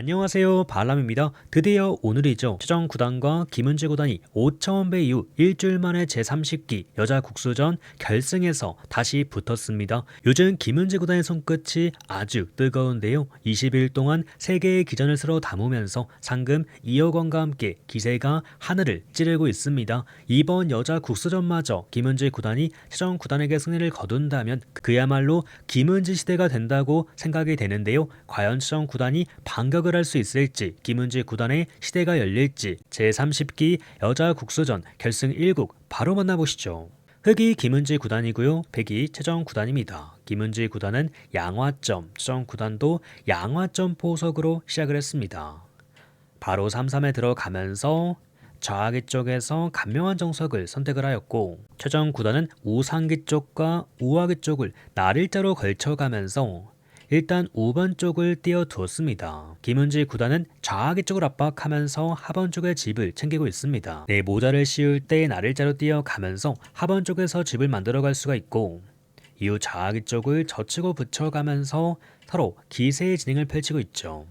안녕하세요 발람입니다. 드디어 오늘이죠. 최정 구단과 김은지 구단이 5차원배 이후 일주일 만에 제30기 여자 국수전 결승에서 다시 붙었습니다. 요즘 김은지 구단의 손끝이 아주 뜨거운데요. 20일 동안 세계의 기전을 서로 담으면서 상금 2억 원과 함께 기세가 하늘을 찌르고 있습니다. 이번 여자 국수전마저 김은지 구단이 최정 구단에게 승리를 거둔다면 그야말로 김은지 시대가 된다고 생각이 되는데요. 과연 최정 구단이 반격을 할 수 있을지 김은지 구단의 시대가 열릴지 제30기 여자 국수전 결승 1국 바로 만나보시죠. 흑이 김은지 구단이고요. 백이 최정 구단입니다. 김은지 구단은 양화점, 최정 구단도 양화점 포석으로 시작을 했습니다. 바로 3-3에 들어가면서 좌하기 쪽에서 간명한 정석을 선택을 하였고 최정 구단은 우상기 쪽과 우하기 쪽을 날일자로 걸쳐가면서 일단 우번 쪽을 띄워두었습니다. 김은지 구단은 좌하기 쪽을 압박하면서 하번 쪽의 집을 챙기고 있습니다. 내 모자를 씌울 때 날일자로 띄어가면서 하번 쪽에서 집을 만들어갈 수가 있고 이후 좌하기 쪽을 젖히고 붙여가면서 서로 기세의 진행을 펼치고 있죠.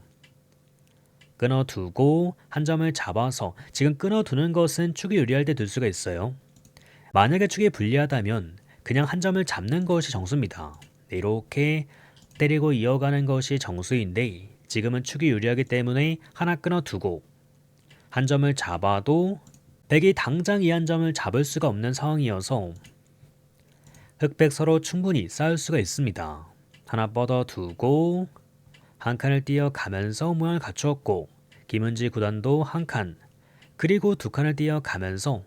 끊어두고 한 점을 잡아서 지금 끊어두는 것은 축이 유리할 때 둘 수가 있어요. 만약에 축이 불리하다면 그냥 한 점을 잡는 것이 정수입니다. 네, 이렇게 때리고 이어가는 것이 정수인데 지금은 축이 유리하기 때문에 하나 끊어두고 한 점을 잡아도 백이 당장 이 한 점을 잡을 수가 없는 상황이어서 흑백 서로 충분히 싸울 수가 있습니다. 하나 뻗어두고 한 칸을 띄어가면서 모양을 갖추었고 김은지 구단도 한 칸, 그리고 두 칸을 띄어가면서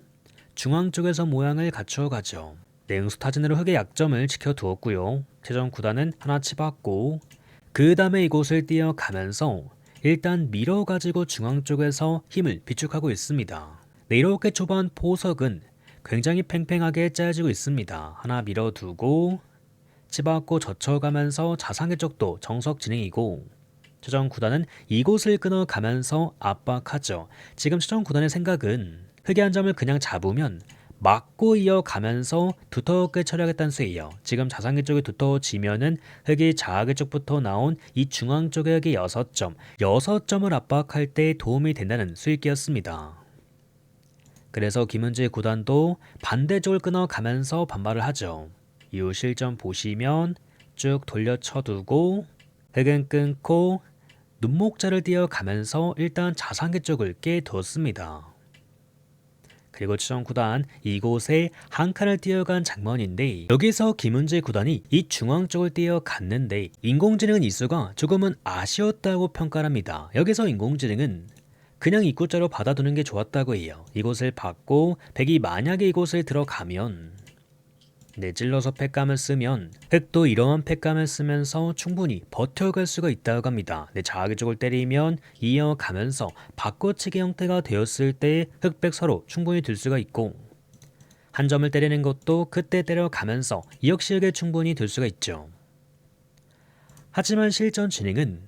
중앙 쪽에서 모양을 갖추어 가죠. 냉수 타진으로 흑의 약점을 지켜두었고요. 최종 구단은 하나 치봤고 그 다음에 이곳을 띄어가면서 일단 밀어가지고 중앙 쪽에서 힘을 비축하고 있습니다. 네, 이렇게 초반 포석은 굉장히 팽팽하게 짜여지고 있습니다. 하나 밀어두고 치받고 젖혀가면서 자상의 쪽도 정석 진행이고 최정 구단은 이곳을 끊어가면서 압박하죠. 지금 최정 구단의 생각은 흑의 한 점을 그냥 잡으면 막고 이어가면서 두텁게 처리하겠다는 수예요. 지금 자상계 쪽이 두터워지면은 흑이 좌하계 쪽부터 나온 이 중앙 쪽의 흑이 6점, 6점을 압박할 때 도움이 된다는 수익기였습니다. 그래서 김은지 구단도 반대쪽을 끊어가면서 반발을 하죠. 이후 실점 보시면 쭉 돌려 쳐두고 흑은 끊고 눈목자를 띄어가면서 일단 자상계 쪽을 깨두었습니다. 그리고 추정 구단 이곳에 한 칸을 뛰어간 장면인데 여기서 김은재 구단이 이 중앙 쪽을 뛰어갔는데 인공지능 이수가 조금은 아쉬웠다고 평가합니다. 여기서 인공지능은 그냥 입구자로 받아두는 게 좋았다고 해요. 이곳을 받고 백이 만약에 이곳을 들어가면 네, 찔러서 팩감을 쓰면 흑도 이러한 팩감을 쓰면서 충분히 버텨갈 수가 있다고 합니다. 네, 자기 쪽을 때리면 이어 가면서 바꿔치기 형태가 되었을 때 흑백 서로 충분히 들 수가 있고 한 점을 때리는 것도 그때 때려가면서 이 역시 흑에 충분히 들 수가 있죠. 하지만 실전 진행은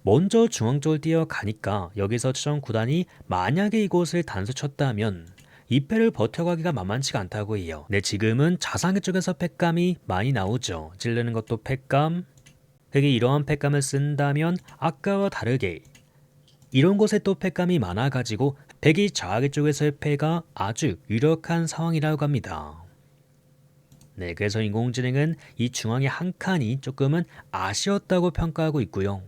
먼저 중앙 쪽을 뛰어가니까 여기서 추정 구단이 만약에 이곳을 단수 쳤다면 2패를 버텨가기가 만만치가 않다고 해요. 네, 지금은 자상의 쪽에서 팩감이 많이 나오죠. 찌르는 것도 팩감. 흑이 이러한 팩감을 쓴다면 아까와 다르게 이런 곳에 또 팩감이 많아가지고 백이 좌하계 쪽에서의 패가 아주 유력한 상황이라고 합니다. 네, 그래서 인공지능은 이 중앙의 한 칸이 조금은 아쉬웠다고 평가하고 있고요.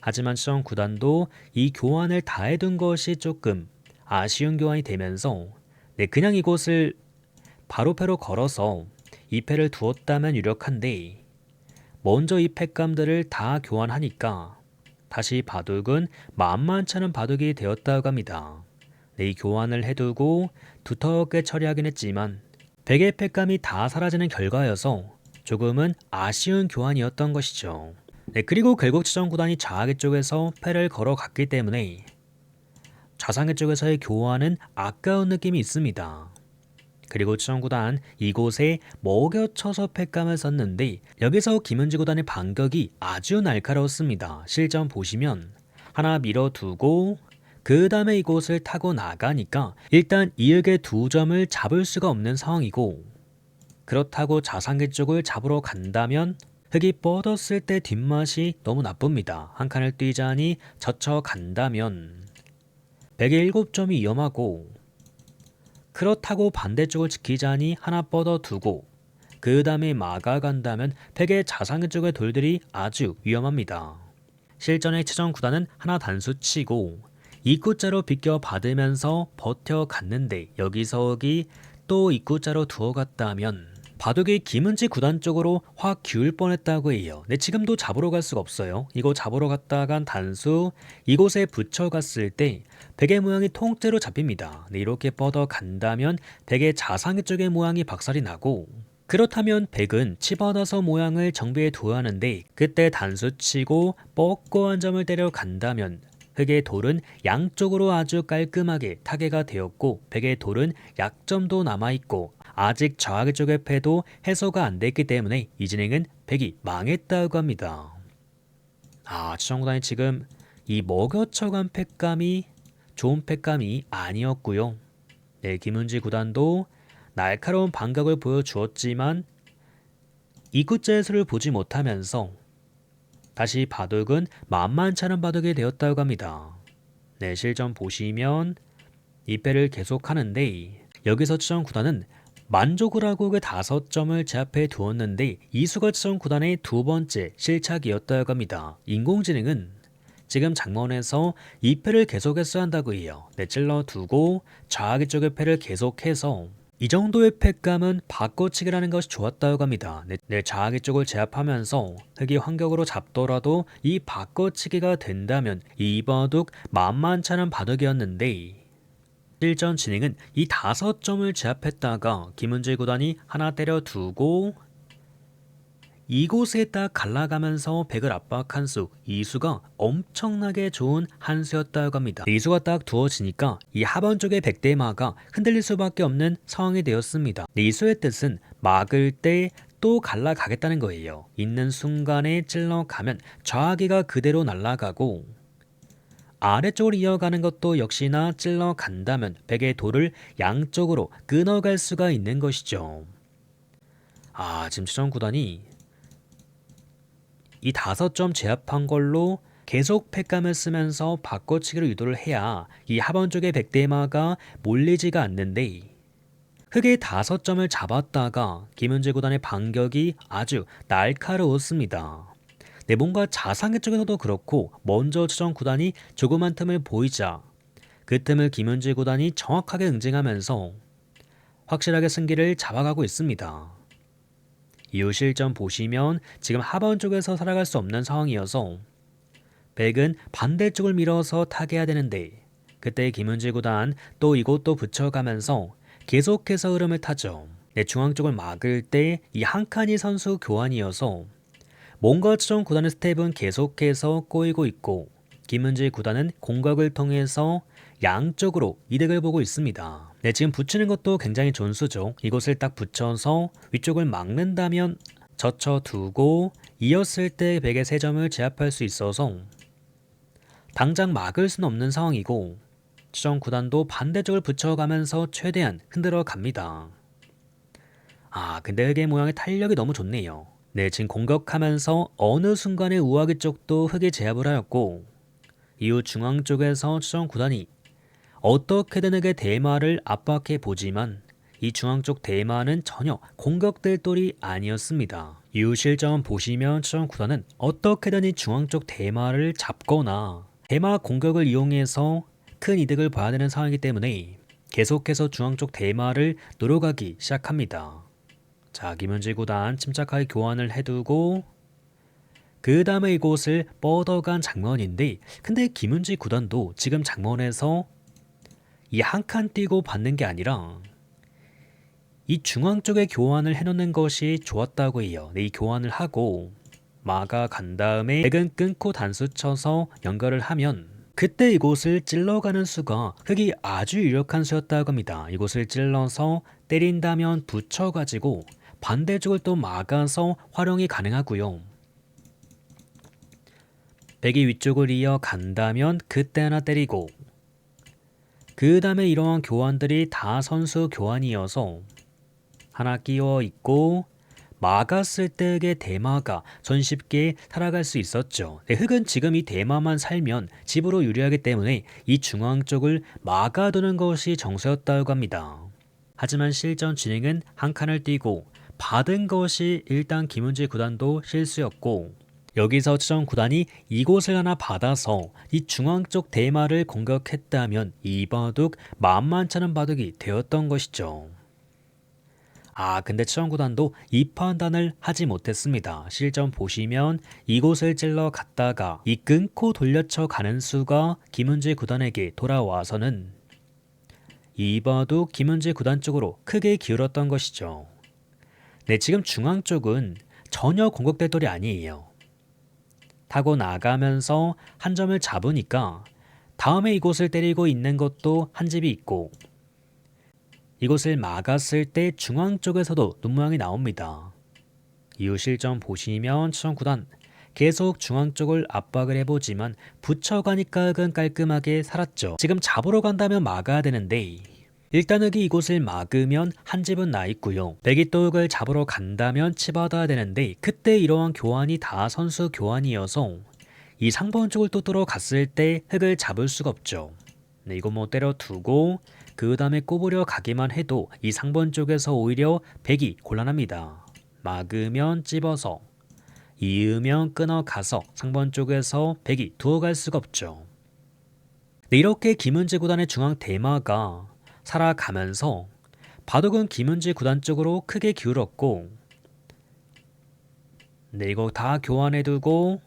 하지만 시청 구단도 이 교환을 다 해둔 것이 조금 아쉬운 교환이 되면서 네, 그냥 이곳을 바로 패로 걸어서 이 패를 두었다면 유력한데 먼저 이 패감들을 다 교환하니까 다시 바둑은 만만치 않은 바둑이 되었다고 합니다. 네, 이 교환을 해두고 두텁게 처리하긴 했지만 백의 패감이 다 사라지는 결과여서 조금은 아쉬운 교환이었던 것이죠. 네, 그리고 결국 추정 구단이 좌하계 쪽에서 패를 걸어갔기 때문에 좌상계 쪽에서의 교환은 아까운 느낌이 있습니다. 그리고 추천구단 이곳에 먹여쳐서 패감을 썼는데 여기서 김은지 구단의 반격이 아주 날카로웠습니다. 실전 보시면 하나 밀어두고 그 다음에 이곳을 타고 나가니까 일단 이흑의 두 점을 잡을 수가 없는 상황이고 그렇다고 자상계 쪽을 잡으러 간다면 흙이 뻗었을 때 뒷맛이 너무 나쁩니다. 한 칸을 뛰자니 젖혀 간다면 백의 7점이 위험하고 그렇다고 반대쪽을 지키자니 하나 뻗어두고 그 다음에 막아간다면 백의 자상의 쪽의 돌들이 아주 위험합니다. 실전의 최종 구단은 하나 단수 치고 입구자로 비껴 받으면서 버텨갔는데 여기서 여기 또 입구자로 두어갔다면 바둑이 김은지 구단 쪽으로 확 기울 뻔했다고 해요. 네, 지금도 잡으러 갈 수가 없어요. 이거 잡으러 갔다간 단수 이곳에 붙여갔을 때 베개 모양이 통째로 잡힙니다. 네, 이렇게 뻗어 간다면 베개 자상의 쪽의 모양이 박살이 나고 그렇다면 백은 치받아서 모양을 정비해 두어야 하는데 그때 단수 치고 뻗고 한 점을 때려 간다면 흙의 돌은 양쪽으로 아주 깔끔하게 타개가 되었고 백의 돌은 약점도 남아있고 아직 저하기 쪽의 패도 해소가 안 됐기 때문에 이 진행은 백이 망했다고 합니다. 아, 추정구단이 지금 이 먹여쳐간 패감이 좋은 패감이 아니었고요. 네, 김은지 구단도 날카로운 반격을 보여주었지만 이구자의 수를 보지 못하면서 다시 바둑은 만만치 않은 바둑이 되었다고 합니다. 네, 실전 보시면 이 패를 계속하는데 여기서 추정 구단은 만족을 하고 그 다섯 점을 제압해 두었는데 이수가 추정 구단의 두 번째 실착이었다고 합니다. 인공지능은 지금 장문에서 이 패를 계속했어야 한다고 해요. 내찔러 두고 좌하기 쪽의 패를 계속해서 이 정도의 패감은 바꿔치기라는 것이 좋았다고 합니다. 내, 내 좌하기 쪽을 제압하면서 흙이 환격으로 잡더라도 이 바꿔치기가 된다면 이 바둑 만만치 않은 바둑이었는데 실전 진행은 이 다섯 점을 제압했다가 김은재 구단이 하나 때려두고 이곳에 딱 갈라가면서 백을 압박한 수 이수가 엄청나게 좋은 한 수였다고 합니다. 이수가 딱 두어지니까 이 하번 쪽의 백대마가 흔들릴 수밖에 없는 상황이 되었습니다. 이수의 뜻은 막을 때또 갈라가겠다는 거예요. 있는 순간에 찔러가면 좌기가 그대로 날아가고 아래쪽으로 이어가는 것도 역시나 찔러 간다면 백의 돌을 양쪽으로 끊어갈 수가 있는 것이죠. 아, 지금 추천 구단이 이 다섯 점 제압한 걸로 계속 팩감을 쓰면서 바꿔치기를 유도를 해야 이 하번 쪽의 백대마가 몰리지가 않는데 흑의 다섯 점을 잡았다가 김은재 구단의 반격이 아주 날카로웠습니다. 네, 뭔가 자상의 쪽에서도 그렇고 먼저 추정 구단이 조그만 틈을 보이자 그 틈을 김은재 구단이 정확하게 응징하면서 확실하게 승기를 잡아가고 있습니다. 이후 실전 보시면 지금 하번 쪽에서 살아갈 수 없는 상황이어서 백은 반대쪽을 밀어서 타게 해야 되는데 그때 김은재 구단 또 이곳도 붙여가면서 계속해서 흐름을 타죠. 내 중앙 쪽을 막을 때 이 한 칸이 선수 교환이어서 추정 구단의 스텝은 계속해서 꼬이고 있고 김은재 구단은 공격을 통해서 양쪽으로 이득을 보고 있습니다. 네, 지금 붙이는 것도 굉장히 좋은 수죠. 이곳을 딱 붙여서 위쪽을 막는다면 젖혀두고 이었을 때 100의 3점을 제압할 수 있어서 당장 막을 수는 없는 상황이고 추정 구단도 반대쪽을 붙여가면서 최대한 흔들어 갑니다. 아, 근데 흙의 모양의 탄력이 너무 좋네요. 네, 지금 공격하면서 어느 순간에 우아기 쪽도 흙에 제압을 하였고 이후 중앙 쪽에서 추정 구단이 어떻게든 흙의 대마를 압박해 보지만 이 중앙 쪽 대마는 전혀 공격될 돌이 아니었습니다. 이후 실점 보시면 추정 구단은 어떻게든 이 중앙 쪽 대마를 잡거나 대마 공격을 이용해서 큰 이득을 봐야 되는 상황이기 때문에 계속해서 중앙 쪽 대마를 노려가기 시작합니다. 자, 김현지 구단 침착하게 교환을 해두고 그 다음에 이곳을 뻗어간 장면인데 근데 김은지 구단도 지금 장면에서 이 한칸 띄고 받는 게 아니라 이 중앙 쪽에 교환을 해놓는 것이 좋았다고 해요. 네, 이 교환을 하고 마가 간 다음에 백은 끊고 단수 쳐서 연결을 하면 그때 이곳을 찔러가는 수가 흙이 아주 유력한 수였다고 합니다. 이곳을 찔러서 때린다면 붙여가지고 반대쪽을 또 막아서 활용이 가능하고요. 백이 위쪽을 이어 간다면 그때 하나 때리고 그 다음에 이러한 교환들이 다 선수 교환이어서 하나 끼워 있고 막았을 때의 대마가 손쉽게 살아갈 수 있었죠. 네, 흑은 지금 이 대마만 살면 집으로 유리하기 때문에 이 중앙 쪽을 막아두는 것이 정서였다고 합니다. 하지만 실전 진행은 한 칸을 띄고 받은 것이 일단 김은지 구단도 실수였고 여기서 추정 구단이 이곳을 하나 받아서 이 중앙 쪽 대마를 공격했다면 이 바둑 만만찮은 바둑이 되었던 것이죠. 아 근데 추정 구단도 이 판단을 하지 못했습니다. 실전 보시면 이곳을 찔러 갔다가 이 끊고 돌려쳐 가는 수가 김은지 구단에게 돌아와서는 이 바둑 김은지 구단 쪽으로 크게 기울었던 것이죠. 네 지금 중앙 쪽은 전혀 공격될 돌이 아니에요. 타고 나가면서 한 점을 잡으니까 다음에 이곳을 때리고 있는 것도 한 집이 있고 이곳을 막았을 때 중앙 쪽에서도 눈모양이 나옵니다. 이후 실점 보시면 추천 구단 계속 중앙 쪽을 압박을 해보지만 붙여가니까 은 깔끔하게 살았죠. 지금 잡으러 간다면 막아야 되는데 일단 흑이 이곳을 막으면 한 집은 나 있고요. 백이 또 흑을 잡으러 간다면 치받아야 되는데 그때 이러한 교환이 다 선수 교환이어서 이 상번 쪽을 또 들어갔을 때 흑을 잡을 수가 없죠. 네, 이거 뭐 때려두고 그 다음에 꼽으려 가기만 해도 이 상번 쪽에서 오히려 백이 곤란합니다. 막으면 찝어서 이으면 끊어가서 상번 쪽에서 백이 두어갈 수가 없죠. 네, 이렇게 김은지 구단의 중앙 대마가 살아가면서 바둑은 김은지 구단 쪽으로 크게 기울었고 네 이거 다 교환해두고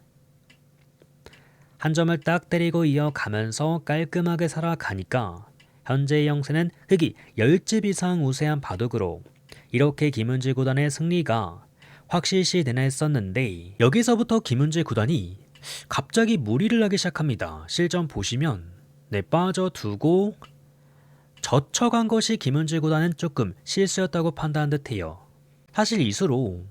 한 점을 딱 때리고 이어가면서 깔끔하게 살아가니까 현재의 형세는 흑이 10집 이상 우세한 바둑으로 이렇게 김은지 구단의 승리가 확실시 되나 했었는데 여기서부터 김은지 구단이 갑자기 무리를 하기 시작합니다. 실전 보시면 네 빠져두고 젖혀간 것이 김은지 구단은 조금 실수였다고 판단한 듯해요. 사실 이수로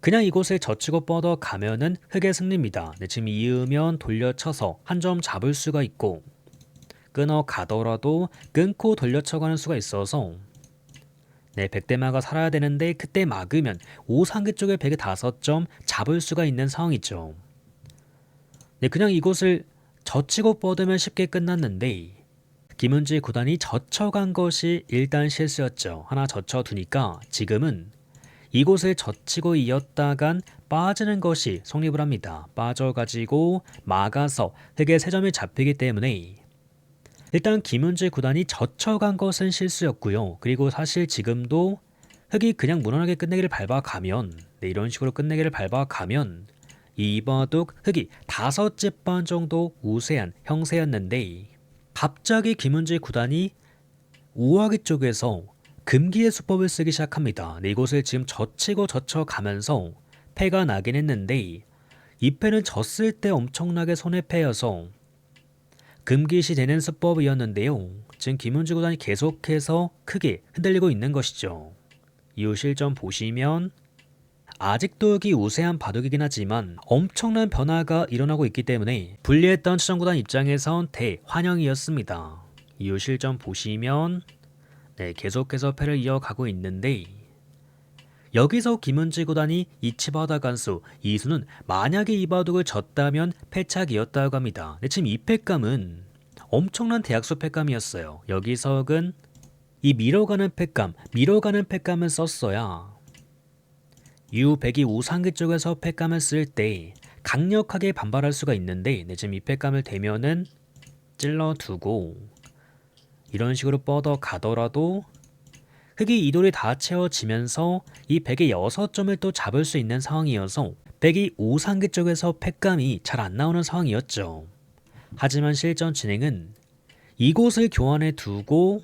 그냥 이곳을 젖히고 뻗어 가면은 흑의 승리입니다. 네, 지금 이으면 돌려쳐서 한 점 잡을 수가 있고 끊어 가더라도 끊고 돌려쳐가는 수가 있어서 네, 백대마가 살아야 되는데 그때 막으면 오상계 쪽에 백의 다섯 점 잡을 수가 있는 상황이죠. 네, 그냥 이곳을 젖히고 뻗으면 쉽게 끝났는데 김은지 구단이 젖혀간 것이 일단 실수였죠. 하나 젖혀두니까 지금은 이곳을 젖히고 이었다간 빠지는 것이 성립을 합니다. 빠져가지고 막아서 흑의 세 점이 잡히기 때문에 일단 김은지 구단이 젖혀간 것은 실수였고요. 그리고 사실 지금도 흑이 그냥 무난하게 끝내기를 밟아가면 네, 이런 식으로 끝내기를 밟아가면 이바둑 흑이 다섯 째반 정도 우세한 형세였는데 갑자기 김은지 구단이 우아기 쪽에서 금기의 수법을 쓰기 시작합니다. 네, 이곳을 지금 젖히고 젖혀가면서 패가 나긴 했는데 이 패는 졌을 때 엄청나게 손해 패여서 금기시 되는 수법이었는데요. 지금 김은지 구단이 계속해서 크게 흔들리고 있는 것이죠. 이후 실전 보시면 아직도 여기 우세한 바둑이긴 하지만 엄청난 변화가 일어나고 있기 때문에 불리했던 추천구단 입장에선 대환영이었습니다. 이후 실전 보시면 네, 계속해서 패를 이어가고 있는데 여기서 김은지 구단이 이치바다 간수 이수는 만약에 이 바둑을 졌다면 패착이었다고 합니다. 네, 지금 이 패감은 엄청난 대학수 패감이었어요. 여기서는 이 밀어가는 패감, 밀어가는 패감을 썼어야 U100이 우상계 쪽에서 팩감을 쓸 때 강력하게 반발할 수가 있는데 네, 지금 이 팩감을 대면은 찔러두고 이런 식으로 뻗어 가더라도 흑이 이 돌이 다 채워지면서 이 100의 6점을 또 잡을 수 있는 상황이어서 100이 우상계 쪽에서 팩감이 잘 안 나오는 상황이었죠. 하지만 실전 진행은 이곳을 교환해 두고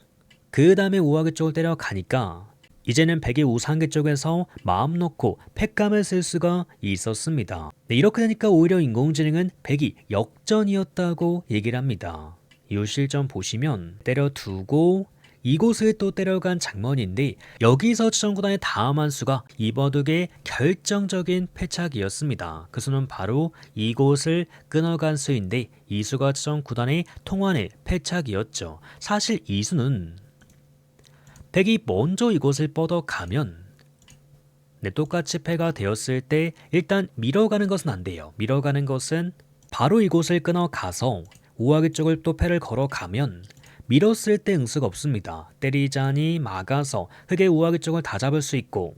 그 다음에 우하계 쪽을 때려가니까 이제는 백의 우상계 쪽에서 마음 놓고 팩감을 쓸 수가 있었습니다. 네, 이렇게 되니까 오히려 인공지능은 백이 역전이었다고 얘기를 합니다. 이 실전 보시면 때려두고 이곳을 또 때려간 장면인데 여기서 추천구단의 다음 한 수가 이버둑의 결정적인 패착이었습니다. 그 수는 바로 이곳을 끊어간 수인데 이 수가 추천구단의 통환의 패착이었죠. 사실 이 수는 백이 먼저 이곳을 뻗어가면 네, 똑같이 패가 되었을 때 일단 밀어가는 것은 안 돼요. 밀어가는 것은 바로 이곳을 끊어 가서 우아기 쪽을 또 패를 걸어가면 밀었을 때 응수가 없습니다. 때리자니 막아서 흑의 우아기 쪽을 다 잡을 수 있고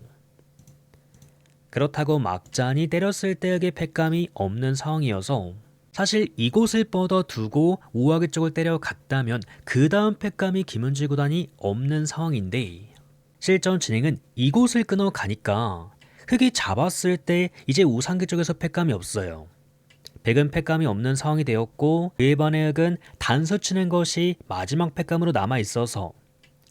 그렇다고 막자니 때렸을 때 흑의 패감이 없는 상황이어서 사실 이곳을 뻗어 두고 우아기 쪽을 때려갔다면 그 다음 패감이 김은지 구단이 없는 상황인데 실전 진행은 이곳을 끊어 가니까 흑이 잡았을 때 이제 우상기 쪽에서 패감이 없어요. 백은 패감이 없는 상황이 되었고 그에 반해 흑은 단수 치는 것이 마지막 패감으로 남아 있어서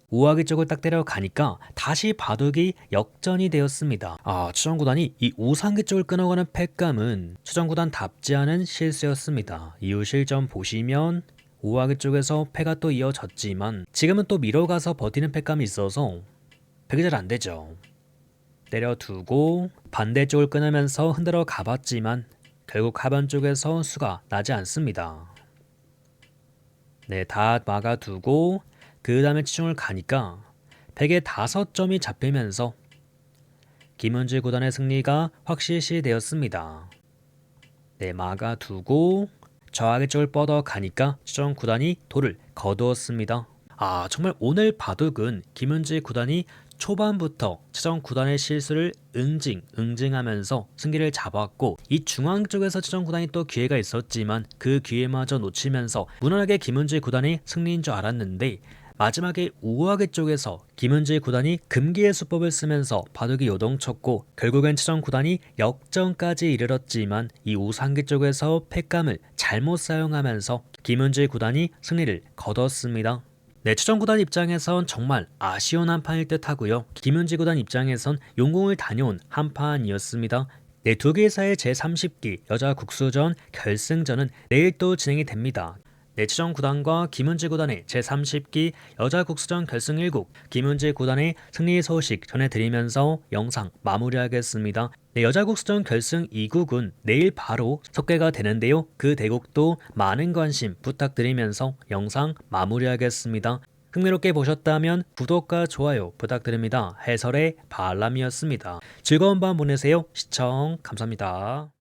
우아기 쪽을 딱 때려가니까 다시 바둑이 역전이 되었습니다. 아, 추정구단이 이 우상기 쪽을 끊어가는 패감은 추정구단답지 않은 실수였습니다. 이후 실전 보시면 우아기 쪽에서 패가 또 이어졌지만 지금은 또 밀어가서 버티는 패감이 있어서 패가 잘안 되죠. 때려두고 반대쪽을 끊으면서 흔들어 가봤지만 결국 하반 쪽에서 수가 나지 않습니다. 네, 다 막아두고 그 다음에 치중을 가니까 100에 5점이 잡히면서 김은지 구단의 승리가 확실시 되었습니다. 네, 막아 두고 저하게 쪽을 뻗어 가니까 추정 구단이 돌을 거두었습니다. 아, 정말 오늘 바둑은 김은지 구단이 초반부터 최정 구단의 실수를 응징, 응징하면서 승기를 잡았고 이 중앙 쪽에서 최정 구단이 또 기회가 있었지만 그 기회마저 놓치면서 무난하게 김은지 구단이 승리인 줄 알았는데 마지막에 우아계 쪽에서 김은지 구단이 금기의 수법을 쓰면서 바둑이 요동쳤고 결국엔 최정 구단이 역전까지 이르렀지만 이 우상기 쪽에서 패감을 잘못 사용하면서 김은지 구단이 승리를 거뒀습니다. 네, 추정 구단 입장에선 정말 아쉬운 한 판일 듯 하고요. 김윤지 구단 입장에선 용궁을 다녀온 한 판이었습니다. 네, 두 개사의 제30기 여자 국수전 결승전은 내일 또 진행이 됩니다. 내추정 구단과 김은지 구단의 제30기 여자 국수전 결승 1국 김은지 구단의 승리 소식 전해드리면서 영상 마무리하겠습니다. 네, 여자 국수전 결승 2국은 내일 바로 속개가 되는데요. 그 대국도 많은 관심 부탁드리면서 영상 마무리하겠습니다. 흥미롭게 보셨다면 구독과 좋아요 부탁드립니다. 해설의 발람이었습니다. 즐거운 밤 보내세요. 시청 감사합니다.